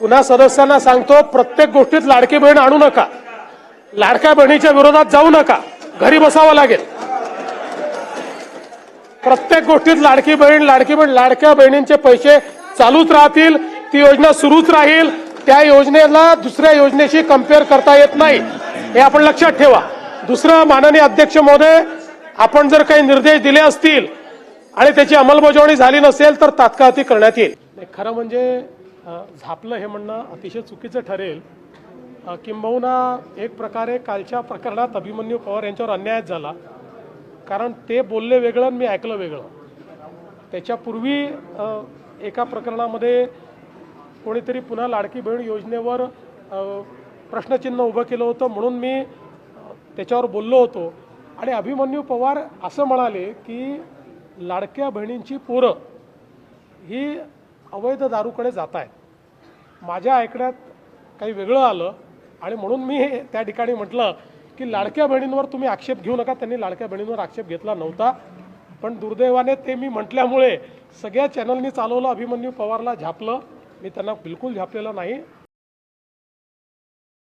पुन्हा सदस्यांना सांगतो प्रत्येक गोष्टीत लाडकी बहीण आणू नका. लाडक्या बहिणीच्या विरोधात जाऊ नका. घरी बसावं लागेल. प्रत्येक गोष्टीत लाडकी बहीण लाडकी बहीण लाडक्या बहिणींचे पैसे चालूच राहतील ती योजना सुरूच राहील. त्या योजनेला दुसऱ्या योजनेशी कंपेअर करता येत नाही. हे आपण लक्षात ठेवा. दुसरं माननीय अध्यक्ष महोदय आपण जर काही निर्देश दिले असतील आणि त्याची अंमलबजावणी झाली नसेल तर तात्काळ ती करण्यात येईल. खरं म्हणजे झापलं हे म्हणणं अतिशय चुकीचं ठरेल. किंबहुना एक प्रकारे कालच्या प्रकरणात अभिमन्यू पवार यांच्यावर अन्यायच झाला. कारण ते बोलले वेगळं आणि मी ऐकलं वेगळं. त्याच्यापूर्वी एका प्रकरणामध्ये कोणीतरी पुन्हा लाडकी बहीण योजनेवर प्रश्नचिन्ह उभं केलं होतं म्हणून मी त्याच्यावर बोललो होतो. आणि अभिमन्यू पवार असं म्हणाले की लाडक्या बहिणींची पोरं ही अवैध दारूकडे जात आहेत. माझ्या ऐकण्यात काही वेगळं आलं आणि म्हणून मी त्या ठिकाणी म्हटलं की लाडक्या बहिणींवर तुम्ही आक्षेप घेऊ नका. त्यांनी लाडक्या बहिणींवर आक्षेप घेतला नव्हता. पण दुर्दैवाने ते मी म्हटल्यामुळे सगळ्या चॅनलनी चालवलं अभिमन्यू पवारला झापलं. मी त्यांना बिलकुल झापलेलं नाही.